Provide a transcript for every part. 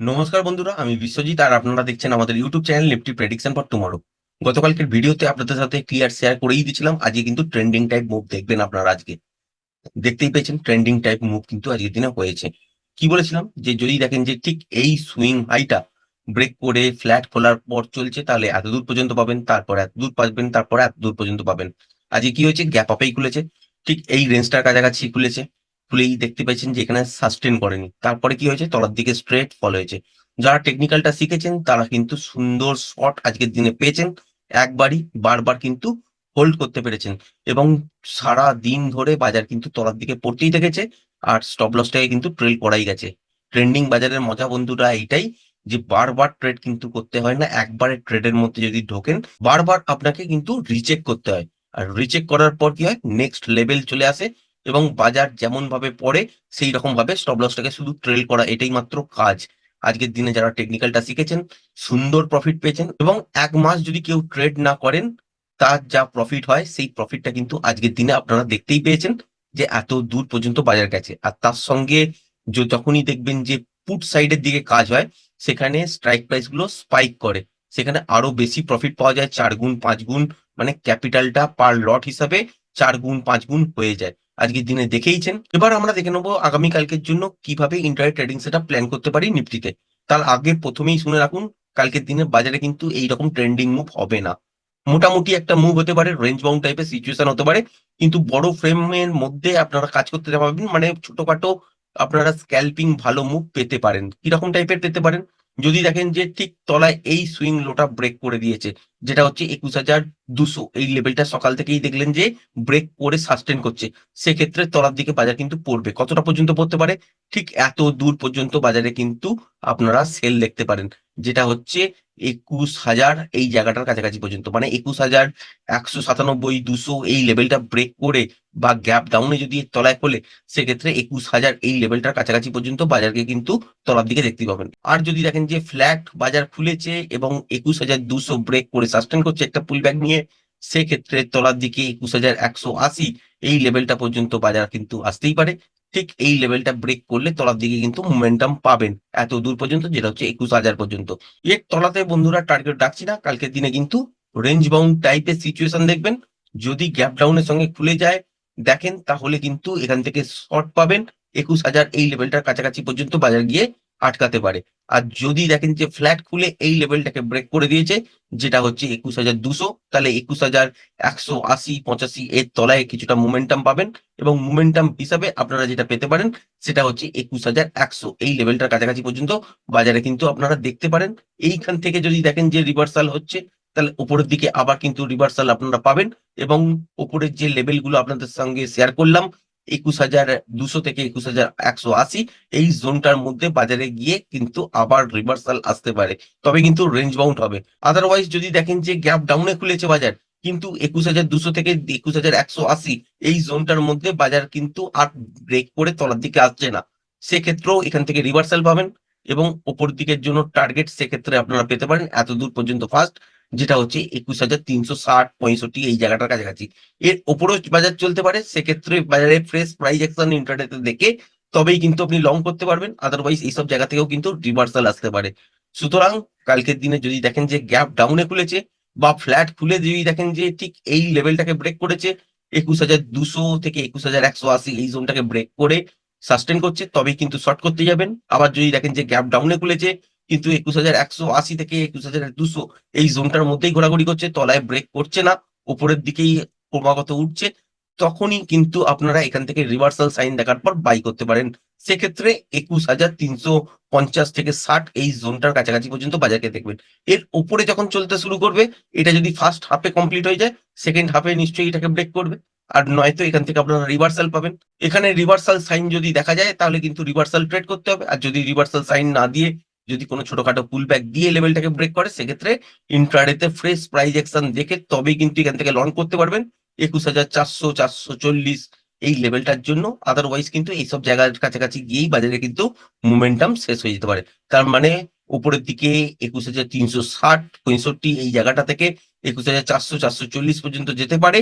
নমস্কার বন্ধুরা, আমি বিশ্বজিৎ আর আপনারা দেখছেন আমাদের YouTube channel Nifty prediction for tomorrow গতকালকের ভিডিওতে আপনাদের সাথে ক্লিয়ার শেয়ার করেই দিয়েছিলাম, আজকে কিন্তু ট্রেন্ডিং টাইপ মুভ দেখবেন আপনারা আজকে। দেখতেই পেয়েছেন ট্রেন্ডিং টাইপ মুভ কিন্তু আজকের দিনে হয়েছে। কি বলেছিলাম? যে যদি দেখেন যে ঠিক এই সুইং হাইটা ব্রেক করে ফ্ল্যাট খোলার পর চলছে, তাহলে এত দূর পর্যন্ত পাবেন, তারপর এত দূর পাবেন, তারপর এত দূর পর্যন্ত পাবেন। আজকে কি হয়েছে? গ্যাপ আপেই খুলেছে। ঠিক এই রেঞ্জটার কাছাকাছি খুলেছে। খুলেই দেখতে পাচ্ছেন যে এখানে সাস্টেন করেনি। তারপরে কি হয়েছে? তলার দিকে স্ট্রেট ফল হয়েছে। যারা টেকনিক্যালটা শিখেছেন, তারা কিন্তু সুন্দর শট আজকের দিনে পেয়েছেন। একবারই, বারবার কিন্তু হোল্ড করতে পেরেছেন। এবং সারা দিন ধরে বাজার কিন্তু তলার দিকে পড়তেই থেকেছে আর স্টপ লসটাকে কিন্তু ট্রেল করাই গেছে। ট্রেন্ডিং বাজারের মজা বন্ধুরা, এইটাই যে বারবার ট্রেড কিন্তু করতে হয় না। একবারে ট্রেডের মধ্যে যদি ঢোকেন, বারবার আপনাকে কিন্তু রিচেক করতে হয়। আর রিচেক করার পর কি হয়? নেক্সট লেভেল চলে আসে। এবং বাজার যেমন ভাবে পড়ে সেই রকম ভাবে স্টপ লসটাকে শুধু ট্রেল করা এটাই মাত্র কাজ। আজকের দিনে যারা টেকনিক্যালটা শিখেছেন, সুন্দর প্রফিট পেয়েছেন এবং এক মাস যদি কেউ ট্রেড না করেন, তার যা প্রফিট হয়, সেই প্রফিটটা কিন্তু আজকের দিনে আপনারা দেখতেই পেয়েছেন যে এত দূর পর্যন্ত বাজার গেছে। আর তার সঙ্গে যখনই দেখবেন যে পুট সাইডের দিকে কাজ হয়, সেখানে স্ট্রাইক প্রাইসগুলো স্পাইক করে। সেখানে আরও বেশি প্রফিট পাওয়া যায়, চার গুণ, পাঁচ গুণ মানে ক্যাপিটালটা পার লট হিসাবে চার গুণ, পাঁচ গুণ হয়ে যায়। আজকের দিনে দেখেইছেন। এবার আমরা দেখে নেব আগামীকালকের জন্য কীভাবে ইন্টারনেট ট্রেডিং সেটা প্ল্যান করতে পারি নিফটিতে। তার আগে প্রথমেই শুনে রাখুন, কালকের দিনে বাজারে কিন্তু এইরকম ট্রেন্ডিং মুভ হবে না। মোটামুটি একটা মুভ হতে পারে রেঞ্জ বাউন্ড টাইপের সিচুয়েশন হতে পারে, কিন্তু বড় ফ্রেমের মধ্যে আপনারা কাজ করতে পারবেন মানে ছোটখাটো আপনারা স্ক্যাল্পিং ভালো মুভ পেতে পারেন। কীরকম টাইপের পেতে পারেন? যদি দেখেন যে ঠিক তলায় এই সুইং লোটা ব্রেক করে দিয়েছে, যেটা হচ্ছে একুশ হাজার দুশো, এই লেভেলটা সকাল থেকেই দেখলেন যে ব্রেক করে সাস্টেন করছে। সেক্ষেত্রে তলার দিকে বাজার কিন্তু পড়বে। কতটা পর্যন্ত পড়তে পারে? ঠিক এত দূর পর্যন্ত বাজারে কিন্তু আপনারা সেল দেখতে পারেন। যেটা হচ্ছে একুশ হাজার এই জায়গাটার কাছাকাছি পর্যন্ত। মানে একুশ হাজার একশো সাতানব্বই, দুশো এই লেভেলটা ব্রেক করে বা গ্যাপ ডাউনে যদি তলায় খোলে, সেক্ষেত্রে একুশ হাজার এই লেভেলটার কাছাকাছি পর্যন্ত বাজারকে কিন্তু তলার দিকে দেখতে পাবেন। আর যদি দেখেন যে ফ্ল্যাট বাজার খুলেছে এবং একুশ হাজার দুশো ব্রেক করে সাস্টেন করছে একটা পুল ব্যাক নিয়ে, সেক্ষেত্রে তলার দিকে একুশ হাজার একশো আশি এই লেভেলটা পর্যন্ত বাজার কিন্তু আসতেই পারে। ঠিক এই লেভেলটা ব্রেক করলে তলার দিকে কিন্তু মোমেন্টাম পাবেন। এত দূর পর্যন্ত, যেটা হচ্ছে একুশ হাজার পর্যন্ত। এর তলাতে বন্ধুরা টার্গেট ডাকছি না, কালকের দিনে কিন্তু রেঞ্জ বাউন্ড টাইপের সিচুয়েশন দেখবেন। যদি গ্যাপ ডাউনের সঙ্গে খুলে যায়, দেখেন তাহলে কিন্তু এখান থেকে শর্ট পাবেন। একুশ হাজার এই লেভেলটার কাছাকাছি পর্যন্ত বাজার গিয়ে আটকাতে পারে। আর যদি দেখেন যে ফ্ল্যাট খুলে এই লেভেলটাকে ব্রেক করে দিয়েছে, যেটা হচ্ছে একুশ হাজার দুশো, তাহলে একুশ হাজার একশো আশি, পঁচাশি এর তলায় কিছুটা মোমেন্টাম পাবেন এবং মোমেন্টাম হিসাবে আপনারা যেটা পেতে পারেন, সেটা হচ্ছে একুশ হাজার একশো এই লেভেলটার কাছাকাছি পর্যন্ত বাজারে কিন্তু আপনারা দেখতে পারেন। এইখান থেকে যদি দেখেন যে রিভার্সাল হচ্ছে, তাহলে উপরের দিকে আবার কিন্তু রিভার্সাল আপনারা পাবেন এবং উপরের যে লেভেলগুলো আপনাদের সঙ্গে শেয়ার করলাম একুশ হাজার, দুশো থেকে একুশ হাজার একশো আশি এই জোনটার মধ্যে বাজারে গিয়ে কিন্তু আবার রিভার্সাল আসতে পারে। তবে কিন্তু রেঞ্জ বাউন্ড হবে। আদারওয়াইজ যদি দেখেন যে গ্যাপ ডাউনে খুলেছে বাজার, কিন্তু একুশ হাজার দুশো থেকে একুশ হাজার একশো আশি এই জোনটার মধ্যে বাজার কিন্তু আর ব্রেক করে তলার দিকে আসছে না। সেক্ষেত্রেও এখান থেকে রিভার্সাল পাবেন এবং ওপর দিকের জন্য টার্গেট সেক্ষেত্রে আপনারা পেতে পারেন। এত দূর পর্যন্ত ফার্স্ট যেটা হচ্ছে একুশ হাজার তিনশো ষাট পঁয়ষট্টি এই জায়গাটার কাছাকাছি। এর ওপরও বাজার চলতে পারে, সেক্ষেত্রে বাজারে ফ্রেশ প্রাইস অ্যাকশন ইন্টারনেটে দেখে তবেই কিন্তু আপনি লং করতে পারবেন আদারওয়াইজ এইসব জায়গা থেকেও কিন্তু রিভার্সাল আসতে পারে। সুতরাং কালকের দিনে যদি দেখেন যে গ্যাপ ডাউনে খুলেছে বা ফ্ল্যাট খুলে যদি দেখেন যে ঠিক এই লেভেলটাকে ব্রেক করেছে, একুশ হাজার দুশো থেকে একুশ হাজার একশো আশি এই জোনটাকে ব্রেক করে সাস্টেন করছে, তবেই কিন্তু শর্ট করতে যাবেন। আবার যদি দেখেন যে গ্যাপ ডাউনে খুলেছে কিন্তু একুশ হাজার একশো আশি থেকে একুশ হাজার দুশো এই জোনটার মধ্যেই ঘোরাঘুরি করছে, তলায় ব্রেক করছে না, উপরের দিকেই ক্রমাগত উঠছে, তখনই কিন্তু আপনারা এখান থেকে রিভার্সাল সাইন দেখার পর বাই করতে পারেন। সেক্ষেত্রে একুশ হাজার তিনশো পঞ্চাশ থেকে ষাট এই জোনটার কাছাকাছি পর্যন্ত বাজারকে দেখবেন। এর উপরে যখন চলতে শুরু করবে, এটা যদি ফার্স্ট হাফে কমপ্লিট হয়ে যায় সেকেন্ড হাফে নিশ্চয়ই এটাকে ব্রেক করবে। আর নয়তো এখান থেকে আপনারা রিভার্সাল পাবেন। এখানে রিভার্সাল সাইন যদি দেখা যায়, তাহলে কিন্তু রিভার্সাল ট্রেড করতে হবে। আর যদি রিভার্সাল সাইন না দিয়ে যদি কোনো ছোটখাটো পুল ব্যাক দিয়ে লেভেলটাকে ব্রেক করে, সেক্ষেত্রে ইন্ট্রাডেতে ফ্রেশ প্রাইস অ্যাকশন দেখে তবেই কিন্তু এখান থেকে লং করতে পারবেন। একুশ হাজার চারশো চারশো চল্লিশ এই লেভেলটার জন্য। আদারওয়াইজ কিন্তু এইসব জায়গার কাছাকাছি গিয়েই বাজারে কিন্তু মোমেন্টাম শেষ হয়ে যেতে পারে। তার মানে উপরের দিকে একুশ হাজার তিনশো ষাট, পঁয়ষট্টি এই জায়গাটা থেকে একুশ হাজার চারশো চারশো চল্লিশ পর্যন্ত যেতে পারে।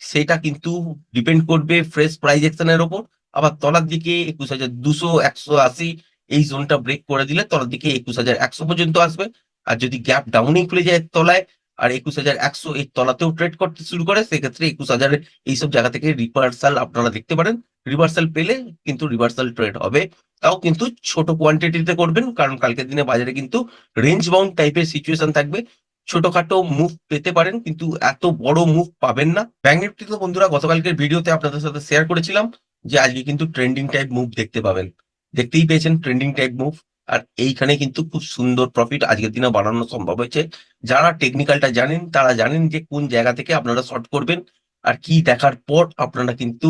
সেটা কিন্তু ডিপেন্ড করবে ফ্রেশ প্রাইস অ্যাকশনের ওপর। আবার তলার দিকে একুশ হাজার দুশো, একশো আশি এই জোনটা ব্রেক করে দিলে তলার দিকে একুশ হাজার একশো পর্যন্ত আসবে। আর যদি গ্যাপ ডাউনেই খুলে যায় তলায়, আর একুশ হাজার একশো এই তলাতেও ট্রেড করতে শুরু করে, সেক্ষেত্রে একুশ হাজারের এইসব জায়গা থেকে রিভার্সাল আপনারা দেখতে পারেন। রিভার্সাল পেলে কিন্তু রিভার্সাল ট্রেড হবে। তাও কিন্তু ছোট কোয়ান্টিটিতে করবেন, কারণ কালকের দিনে বাজারে কিন্তু রেঞ্জ বাউন্ড টাইপের সিচুয়েশন থাকবে। ছোটখাটো মুভ পেতে পারেন, কিন্তু এত বড় মুভ পাবেন না। ব্যাংক নিফটি তো বন্ধুরা, গতকালকের ভিডিওতে আপনাদের সাথে শেয়ার করেছিলাম যে আজকে কিন্তু ট্রেন্ডিং টাইপ মুভ দেখতে পাবেন। দেখতেই পেয়েছেন ট্রেন্ডিং টাইপ মুভ আর এইখানে কিন্তু খুব সুন্দর প্রফিট আজকের দিনে বাড়ানো সম্ভব হয়েছে। যারা টেকনিক্যালটা জানেন, তারা জানেন যে কোন জায়গা থেকে আপনারা শর্ট করবেন। আর কি দেখার পর আপনারা কিন্তু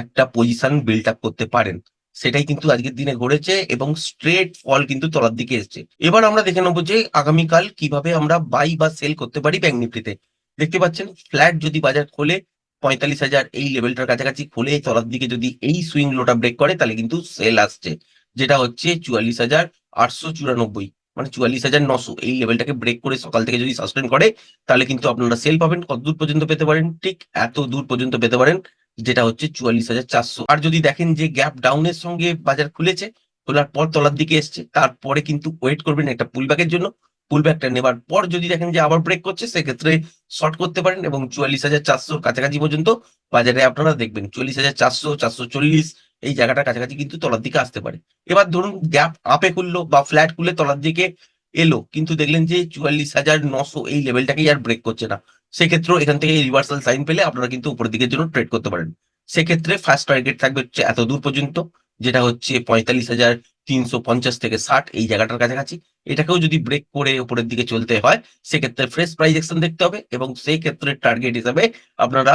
একটা পজিশন বিল্ড আপ করতে পারেন। সেটাই কিন্তু আজকের দিনে ঘটেছে এবং স্ট্রেট ফল কিন্তু তলার দিকে এসছে। এবার আমরা দেখে নেব যে আগামীকাল কীভাবে আমরা বাই বা সেল করতে পারি ব্যাংক নিফটিতে দেখতে পাচ্ছেন ফ্ল্যাট যদি বাজার খোলে পঁয়তাল্লিশ হাজার এই লেভেলটার কাছাকাছি খোলে তলার দিকে যদি এই সুইং লোটা ব্রেক করে, তাহলে কিন্তু সেল আসছে। যেটা হচ্ছে চুয়াল্লিশ হাজার আটশো চুরানব্বই মানে চুয়াল্লিশ হাজার নশো এই লেভেলটাকে ব্রেক করে সকাল থেকে যদি সাস্টেন করে, তাহলে কিন্তু আপনারা সেল পাবেন। কত দূর পর্যন্ত পেতে পারেন? ঠিক এত দূর পর্যন্ত পেতে পারেন, যেটা হচ্ছে চুয়াল্লিশ হাজার চারশো। আর যদি দেখেন যে গ্যাপ ডাউনের সঙ্গে বাজার খুলেছে, খোলার পর তলার দিকে এসছে, তারপরে কিন্তু ওয়েট করবেন একটা পুলব্যাকের জন্য। পুলব্যাকটা নেবার পর যদি দেখেন যে আবার ব্রেক করছে, সেক্ষেত্রে শর্ট করতে পারেন এবং চুয়াল্লিশ হাজার চারশোর কাছাকাছি পর্যন্ত বাজারে আপনারা দেখবেন চল্লিশ হাজার চারশো চারশো চল্লিশ, এই জায়গাটা কাছাকাছি কিন্তু তলার দিকে আসতে পারে। এবার ধরুন গ্যাপ আপে খুললো বা ফ্ল্যাট খুলে তলার দিকে এলো, কিন্তু দেখলেন যে চুয়াল্লিশ হাজার নশো এই লেভেলটাকেই আর ব্রেক করছে না। সেক্ষেত্রেও এখান থেকে রিভার্সাল সাইন পেলে আপনারা কিন্তু উপরের দিকের জন্য ট্রেড করতে পারেন। সেক্ষেত্রে ফার্স্ট টার্গেট থাকবে হচ্ছে এত দূর পর্যন্ত। যেটা হচ্ছে পঁয়তাল্লিশ হাজার তিনশো পঞ্চাশ থেকে ষাট এই জায়গাটার কাছাকাছি। এটাকেও যদি ব্রেক করে উপরের দিকে চলতে হয়, সেক্ষেত্রে ফ্রেশ প্রাইস অ্যাকশন দেখতে হবে এবং সেই ক্ষেত্রে টার্গেট হিসাবে আপনারা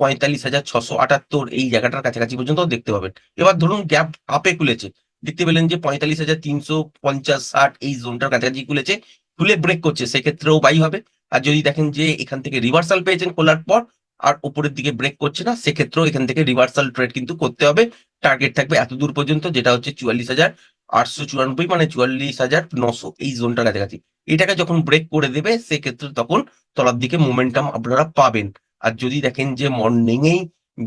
পঁয়তাল্লিশ হাজার ছশো আটাত্তর এই জায়গাটার কাছাকাছি পর্যন্ত দেখতে পাবেন। এবার ধরুন গ্যাপ আপে খুলেছে। দেখতে পেলেন যে পঁয়তাল্লিশ হাজার তিনশো পঞ্চাশ ষাট এই জোনটার কাছাকাছি খুলেছে, খুলে ব্রেক করছে, সেক্ষেত্রেও বাই হবে। আর যদি দেখেন যে এখান থেকে রিভার্সাল পেয়েছেন, খোলার পর আর উপরের দিকে ব্রেক করছে না, সেক্ষেত্রেও এখান থেকে রিভার্সাল ট্রেড কিন্তু করতে হবে। টার্গেট থাকবে এত দূর পর্যন্ত, যেটা হচ্ছে চুয়াল্লিশ হাজার আটশো চুরানব্বই মানে চুয়াল্লিশ হাজার নশো, এই জোনটার কাছাকাছি। এটাকে যখন ব্রেক করে দেবে, সেক্ষেত্রে তখন তলার দিকে মোমেন্টাম আপনারা পাবেন। আর যদি দেখেন যে মর্নিং এই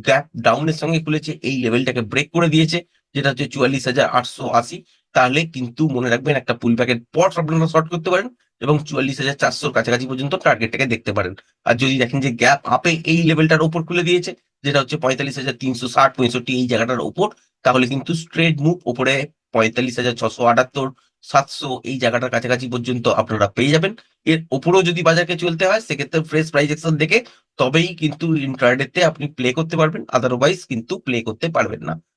গ্যাপ ডাউনের সঙ্গে খুলেছে, এই লেভেলটাকে ব্রেক করে দিয়েছে, যেটা হচ্ছে চুয়াল্লিশ হাজার আটশো আশি তাহলে কিন্তু মনে রাখবেন একটা পুল প্যাকেট পর আপনারা শর্ট করতে পারেন এবং চুয়াল্লিশ হাজার চারশোর কাছাকাছি পর্যন্ত টার্গেটটাকে দেখতে পারেন। আর যদি দেখেন যে গ্যাপ আপে এই লেভেলটার উপর খুলে দিয়েছে, যেটা হচ্ছে পঁয়তাল্লিশ হাজার তিনশো ষাট পঁয়ষট্টি এই জায়গাটার উপর, তাহলে কিন্তু স্ট্রেট মুভ উপরে পঁয়তাল্লিশ হাজার ছশো আটাত্তর, সাতশো এই জায়গাটার কাছাকাছি পর্যন্ত আপনারা পেয়ে যাবেন। এর উপরেও যদি বাজারকে চলতে হয়, সেক্ষেত্রে ফ্রেশ প্রাইস অ্যাকশন দেখে তবেই কিন্তু ইন্টারনেটে আপনি প্লে করতে পারবেন আদারওয়াইজ কিন্তু প্লে করতে পারবেন না।